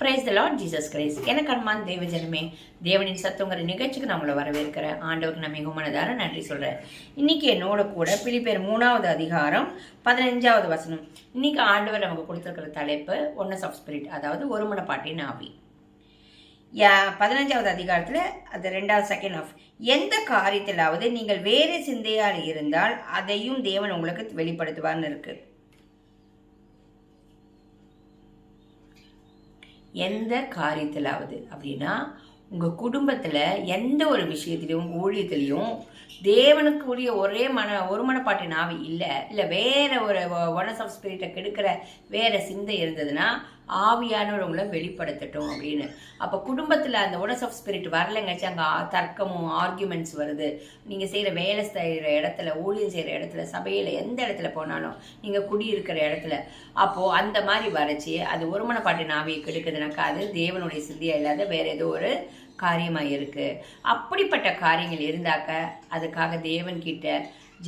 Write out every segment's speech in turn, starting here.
Praise the Lord Jesus Christ எனக்கு அன்பான் தேவ ஜனமே தேவனின் சத்தங்கிற நிகழ்ச்சிக்கு நான் உங்களை வரவேற்கிறேன். ஆண்டவருக்கு நான் மிகவும் மனதார நன்றி சொல்கிறேன் இன்னைக்கு என்னோட கூட பிலிப்பேர் மூணாவது அதிகாரம் பதினஞ்சாவது வசனம். இன்னைக்கு ஆண்டவர் நமக்கு கொடுத்துருக்கிற தலைப்பு ஒன்னஸ் ஆஃப் ஸ்பிரிட் அதாவது ஒரு மனப்பாட்டின் ஆவி. யா பதினஞ்சாவது அதிகாரத்தில் அது ரெண்டாவது செகண்ட் ஆஃப் எந்த காரியத்திலாவது நீங்கள் வேறு சிந்தையால் இருந்தால் அதையும் தேவன் உங்களுக்கு வெளிப்படுத்துவார்னு இருக்குது எந்த காரியத்திலாவது. அப்படின்னா உங்கள் குடும்பத்தில் எந்த ஒரு விஷயத்திலையும் ஊழியத்திலையும் தேவனுக்கு உரிய ஒரே மன ஒரு மனப்பாட்டின் ஆவி இல்லை. இல்லை வேற ஒரு ஒனஸ் ஆஃப் ஸ்பிரிட்டை கெடுக்கிற வேற சிந்தை இருந்ததுன்னா ஆவியானவங்களை வெளிப்படுத்தட்டும் அப்படின்னு. அப்போ குடும்பத்தில் அந்த ஒனஸ் ஆஃப் ஸ்பிரிட் வரலைங்காச்சு அங்கே தர்க்கமும் ஆர்கியூமெண்ட்ஸ் வருது. நீங்கள் செய்கிற வேலை செய்கிற இடத்துல ஊழியம் செய்கிற இடத்துல சபையில் எந்த இடத்துல போனாலும் நீங்கள் குடியிருக்கிற இடத்துல. அப்போது அந்த மாதிரி வரைச்சி அது ஒருமனப்பாட்டின் ஆவியை கெடுக்குதுனாக்கா அது தேவனுடைய சிந்தியாக இல்லாத வேறு ஏதோ ஒரு காரியமாக இருக்குது அப்படிப்பட்ட காரியங்கள் இருந்தாக்க அதுக்காக தேவன்கிட்ட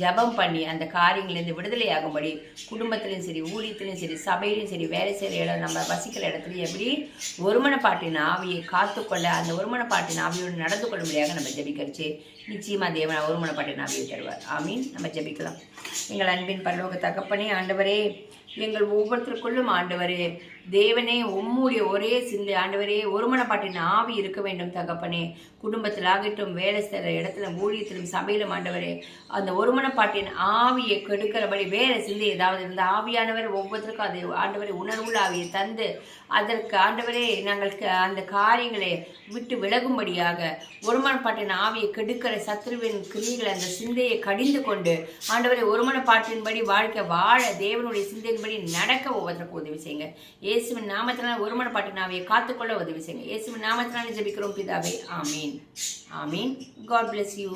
ஜபம் பண்ணி அந்த காரியங்கள்லேருந்து விடுதலை ஆகும்படி குடும்பத்துலேயும் சரி ஊழியத்துலேயும் சரி சபையிலையும் சரி வேலை செய்கிற இடம் நம்ம வசிக்கிற இடத்துலையும் எப்படி ஒருமனப்பாட்டின் ஆவியை காத்துக்கொள்ள அந்த ஒருமனப்பாட்டின் ஆவியோடு நடந்து கொள்ளும்படியாக நம்ம ஜபிக்கரிச்சு நிச்சயமாக தேவன் ஒருமனப்பாட்டின் ஆவியை தருவார். ஆமீன். நம்ம ஜபிக்கலாம். எங்கள் அன்பின் பரலோக தகப்பனே ஆண்டவரே எங்கள் ஒவ்வொருத்தருக்குள்ளும் ஆண்டவரே தேவனே உம்முடைய ஒரே சிந்தை ஆண்டவரே ஒருமனப்பாட்டின் ஆவி இருக்க வேண்டும் தகப்பனே. குடும்பத்தில் ஆகட்டும் வேலை செய்கிற இடத்துல ஊழியத்திலும் சபையிலும் ஆண்டவரே அந்த ஒருமனப்பாட்டின் ஆவியை கெடுக்கிறபடி வேற சிந்தை ஏதாவது இருந்த ஆவியானவர் ஒவ்வொருத்தருக்கும் அது ஆண்டவரை உணர்வுள்ள ஆவியை தந்து அதற்கு ஆண்டவரே நாங்கள் க- அந்த காரியங்களை விட்டு விலகும்படியாக ஒருமனப்பாட்டின் ஆவியை கெடுக்கிற சத்ருவின் கிரியைகளை அந்த சிந்தையை கடிந்து கொண்டு ஆண்டவரை ஒருமனப்பாட்டின்படி வாழ்க்கை வாழ தேவனுடைய சிந்தையின்படி நடக்க ஒவ்வொருத்தருக்கும் உதவி செய்யுங்க. இயேசுவின் நாமத்தினால் பாட்டு நாவையே காத்துக்கொள்ள உதவி செய்யுங்க. இயேசுவின் நாமத்தினால ஜபிக்கிறோம் பிதாவே. ஆமீன். ஆமீன். God bless you